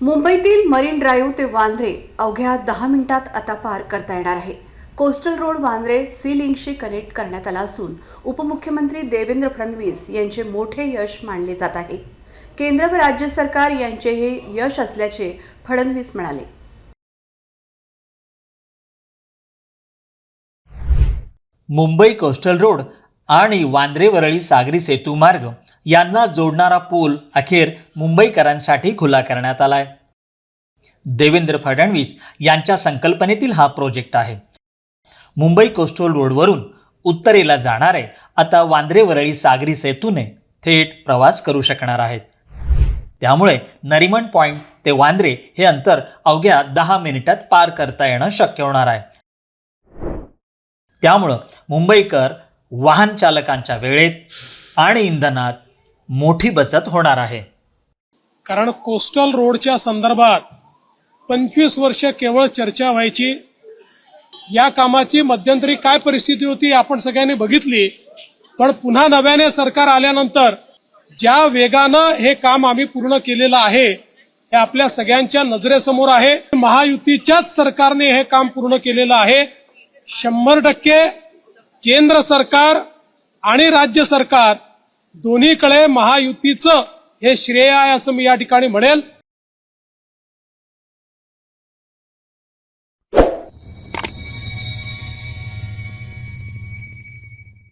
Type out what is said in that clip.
मुंबईतील marine drive ते वांद्रे अवघ्या दहा मिनिटात आता पार करता येणार आहे. कोस्टल रोड वांद्रे सी लिंकशी कनेक्ट करण्यात आला असून उपमुख्यमंत्री देवेंद्र फडणवीस यांचे मोठे यश मानले जात आहे. केंद्र व राज्य सरकार यांचे हे यश असल्याचे फडणवीस म्हणाले. मुंबई कोस्टल रोड आणि वांद्रे वरळी सागरी सेतू मार्ग यांना जोडणारा पूल अखेर मुंबईकरांसाठी खुला करण्यात आलाय. देवेंद्र फडणवीस यांच्या संकल्पनेतील हा प्रोजेक्ट आहे. मुंबई कोस्टल रोडवरून उत्तरेला जाणारे आता वांद्रे वरळी सागरी सेतूने थेट प्रवास करू शकणार आहेत. त्यामुळे नरिमन पॉईंट ते वांद्रे हे अंतर अवघ्या दहा मिनिटात पार करता येणं शक्य होणार आहे. त्यामुळं मुंबईकर वाहन चालकांच्या वेळेत आणि इंधनात मोठी बचत होणार आहे. कारण कोस्टल रोडच्या संदर्भात पंचवीस वर्ष केवळ चर्चा व्हायची. या कामाची मध्यंतरी काय परिस्थिती होती आपण सगळ्यांनी बघितली. पण पुन्हा नव्याने सरकार आल्यानंतर ज्या वेगानं हे काम आम्ही पूर्ण केलेलं आहे हे आपल्या सगळ्यांच्या नजरेसमोर आहे. महायुतीच्याच सरकारने हे काम पूर्ण केलेलं आहे. शंभर टक्के केंद्र सरकार आणि राज्य सरकार दोन्हीकडे महायुतीचं हे श्रेय आहे असं मी या ठिकाणी म्हणेल.